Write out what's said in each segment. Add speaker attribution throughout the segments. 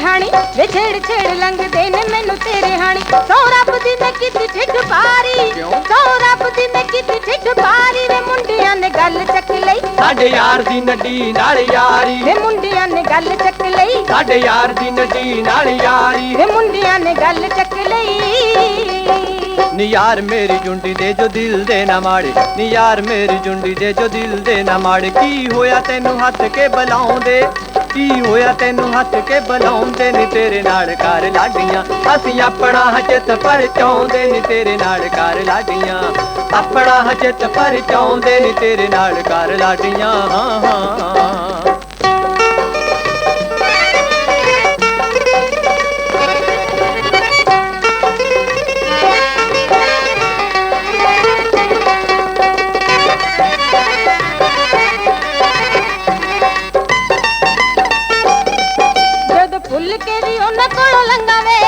Speaker 1: ਹਾਣੀ। ਵੇ ਛੇੜ ਛੇੜ ਲੰਘਦੇ ਨੇ ਮੈਨੂੰ ਤੇਰੇ ਹਾਣੀ। ਸੋ ਰੱਬ ਦੀ ਮੈਂ ਕੀਤੀ ਠਿੱਠ ਪਾਰੀ? ਸੋ ਰੱਬ ਦੀ ਮੈਂ ਕੀਤੀ ਠਿੱਠ ਪਾਰੀ। ਵੇ ਮੁੰਡਿਆਂ ਨੇ ਗੱਲ ਚੱਕ ਲਈ।
Speaker 2: ਸਾਡੇ ਯਾਰ ਦੀ ਨੱਡੀ ਨਾਲ ਯਾਰੀ।
Speaker 1: ਵੇ ਮੁੰਡਿਆਂ ਨੇ ਗੱਲ ਚੱਕ ਲਈ।
Speaker 2: ਸਾਡੇ ਯਾਰ ਦੀ ਨੱਡੀ ਨਾਲ ਯਾਰੀ।
Speaker 1: ਵੇ ਮੁੰਡਿਆਂ ਨੇ ਗੱਲ ਚੱਕ ਲਈ।
Speaker 2: ਨੀ ਯਾਰ ਮੇਰੀ ਜੁੰਡੀ ਦੇ ਜੋ ਦਿਲ ਦੇ ਨਾ ਮਾੜੇ। ਨੀ ਯਾਰ ਮੇਰੀ ਜੁੰਡੀ ਦੇ ਜੋ ਦਿਲ ਦੇ ਨਾ ਮਾੜੇ। ਕੀ ਹੋਇਆ ਤੈਨੂੰ ਹੱਥ ਕੇ ਬੁਲਾਉਂਦੇ? ਕੀ ਹੋਇਆ? ਤੈਨੂੰ ਹੱਥ ਕੇ ਬੁਲਾਉਂਦੇ ਨੀ ਤੇਰੇ ਨਾਲ ਕਰ ਲਾਡੀਆਂ। ਅਸੀਂ ਆਪਣਾ ਹਜਤ ਪਰ ਚਾਹੁੰਦੇ ਨੀ ਤੇਰੇ ਨਾਲ ਕਰ ਲਾਡੀਆਂ। ਆਪਣਾ ਹਜਤ ਪਰ ਚਾਹੁੰਦੇ ਨੀ ਤੇਰੇ ਨਾਲ ਕਰ ਲਾਡੀਆਂ। ਹਾਂ ਹਾਂ।
Speaker 1: ਕੇ ਵੀ ਉਹਨਾਂ ਕੋਲੋਂ ਲੰਘਾਵੇ।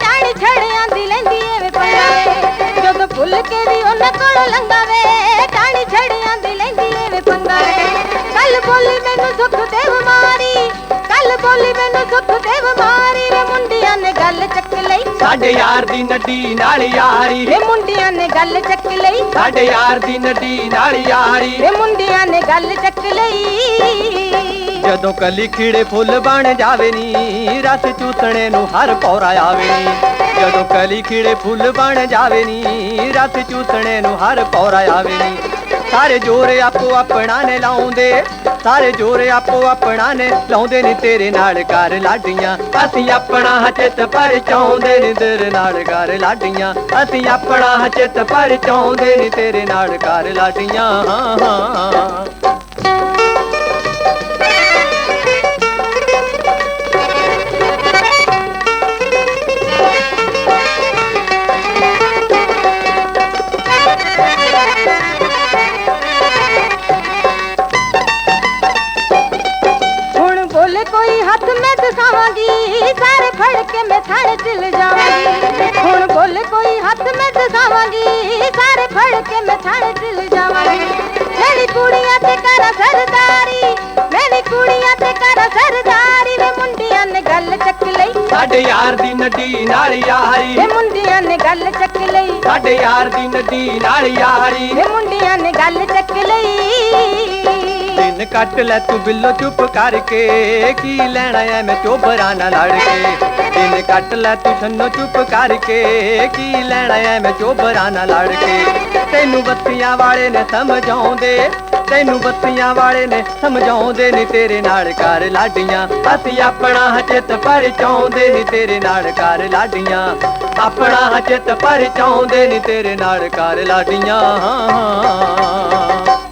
Speaker 1: ਟਾਣੀ ਛੜਿਆਂ ਦੀ ਲੈਂਦੀ ਏ ਵੇ ਪੰਗਾ ਵੇ ਜਦ ਫੁੱਲ ਕੇ ਵੀ ਉਹਨਾਂ ਕੋਲੋਂ ਲੰਘਾਵੇ ਟਾਣੀ ਛੜਿਆਂ ਦੀ ਲੈਂਦੀ ਏ ਵੇ ਪੰਗਾ ਵੇ ਕੱਲ ਬੋਲੀ ਮੈਨੂੰ ਸੁੱਖ ਦੇਵ ਮਾਰੀ ਕੱਲ ਬੋਲੀ ਮੈਨੂੰ ਸੁੱਖ ਦੇਵ ਮਾਰੀ। ਵੇ ਮੁੰਡਿਆਂ ਨੇ ਗੱਲ ਚੱਕ ਲਈ।
Speaker 2: ਸਾਡੇ ਯਾਰ ਦੀ ਨੱਡੀ ਨਾਲ ਯਾਰੀ।
Speaker 1: ਵੇ ਮੁੰਡਿਆਂ ਨੇ ਗੱਲ ਚੱਕ ਲਈ।
Speaker 2: ਸਾਡੇ ਯਾਰ ਦੀ ਨੱਡੀ ਨਾਲ ਯਾਰੀ।
Speaker 1: ਵੇ ਮੁੰਡਿਆਂ ਨੇ ਗੱਲ ਚੱਕ ਲਈ।
Speaker 2: ਜਦੋਂ ਕਲੀ ਖਿੜੇ ਫੁੱਲ ਬਣ ਜਾਵੇ ਨੀ, ਰਸ ਚੂਸਣੇ ਨੂੰ ਹਰ ਪੌਰਾ ਆਵੇ ਨੀ। ਜਦੋਂ ਕਲੀ ਖਿੜੇ ਫੁੱਲ ਬਣ ਜਾਵੇ ਨੀ, ਰਸ ਚੂਸਣੇ ਨੂੰ ਹਰ ਪੌਰਾ ਆਵੇ ਨੀ। ਸਾਰੇ ਜੋਰ ਆਪੋ ਆਪਣਾ ਨੇ ਲਾਉਂਦੇ, ਸਾਰੇ ਜੋਰ ਆਪੋ ਆਪਣਾ ਨੇ ਲਾਉਂਦੇ ਨੇ ਤੇਰੇ ਨਾਲ ਕਰ ਲਾਡੀਆਂ। ਅਸੀਂ ਆਪਣਾ ਹਚਿਤ ਪਰ ਚਾਹੁੰਦੇ ਨੇ ਤੇਰੇ ਨਾਲ ਕਰ ਲਾਡੀਆਂ। ਅਸੀਂ ਆਪਣਾ ਹਚਿਤ ਪਰ ਚਾਹੁੰਦੇ ਨੇ ਤੇਰੇ ਨਾਲ ਕਰ ਲਾਡੀਆਂ। ਹਾਂ ਹਾਂ।
Speaker 1: ਹੁਣ ਬੋਲੇ ਕੋਈ ਹੱਥ ਮੈਂ ਦਿਖਾਵਾਂਗੀ ਸਾਰੇ ਫੜ ਕੇ ਮੈਂ ਥਾਣੇ ਚਲ ਜਾਵਾਂਗੀ। ਹੁਣ ਬੋਲੇ ਕੋਈ ਹੱਥ ਮੈਂ ਦਿਖਾਵਾਂਗੀ ਸਾਰੇ ਫੜ ਕੇ ਮੈਂ ਥਾਣੇ ਚਲ ਜਾਵਾਂਗੀ। ਮੇਰੀ ਕੁੜੀਆਂ ਤੇ ਕਰਾਂ ਸਰਦਾਰੀ
Speaker 2: ਸਾਡੇ ਯਾਰ ਦੀ ਨੱਡੀ ਨਾਲ ਯਾਰੀ।
Speaker 1: ਵੇ ਮੁੰਡਿਆਂ ਨੇ ਗੱਲ ਚੱਕ ਲਈ।
Speaker 2: ਸਾਡੇ ਯਾਰ ਦੀ ਨੱਡੀ ਨਾਲ ਯਾਰੀ।
Speaker 1: ਵੇ ਮੁੰਡਿਆਂ ਨੇ ਗੱਲ ਚੱਕ ਲਈ।
Speaker 2: ਦਿਨ ਕੱਟ ਲੈ ਤੂੰ ਬਿੱਲੋ ਚੁੱਪ ਕਰਕੇ। ਕੀ ਲੈਣਾ ਐ ਮੈਂ ਚੋਬਰਾਂ ਨਾਲ ਲੜ ਕੇ। ਦਿਨ ਕੱਟ ਲੈ ਤੂੰ ਛੰਨੋ ਚੁੱਪ ਕਰਕੇ। ਕੀ ਲੈਣਾ ਐ ਮੈਂ ਚੋਬਰਾਂ ਨਾਲ ਲੜ ਕੇ। ਤੈਨੂੰ ਬੱਤੀਆਂ ਵਾਲੇ ਨੇ ਸਮਝਾਉਂਦੇ। ਤੈਨੂੰ ਬੱਤੀਆਂ ਵਾਲੇ ਨੇ ਸਮਝਾਉਂਦੇ ਨੀ ਤੇਰੇ ਨਾਲ ਕਰ ਲਾਡੀਆਂ। ਅਸੀਂ ਆਪਣਾ ਹਚਿਤ ਪਰ ਚਾਹੁੰਦੇ ਨੀ ਤੇਰੇ ਨਾਲ ਕਰ ਲਾਡੀਆਂ। ਆਪਣਾ ਹਚਿਤ ਪਰ ਚਾਹੁੰਦੇ ਨੀ ਤੇਰੇ ਨਾਲ ਕਰ ਲਾਡੀਆਂ। ਹਾਂ ਹਾਂ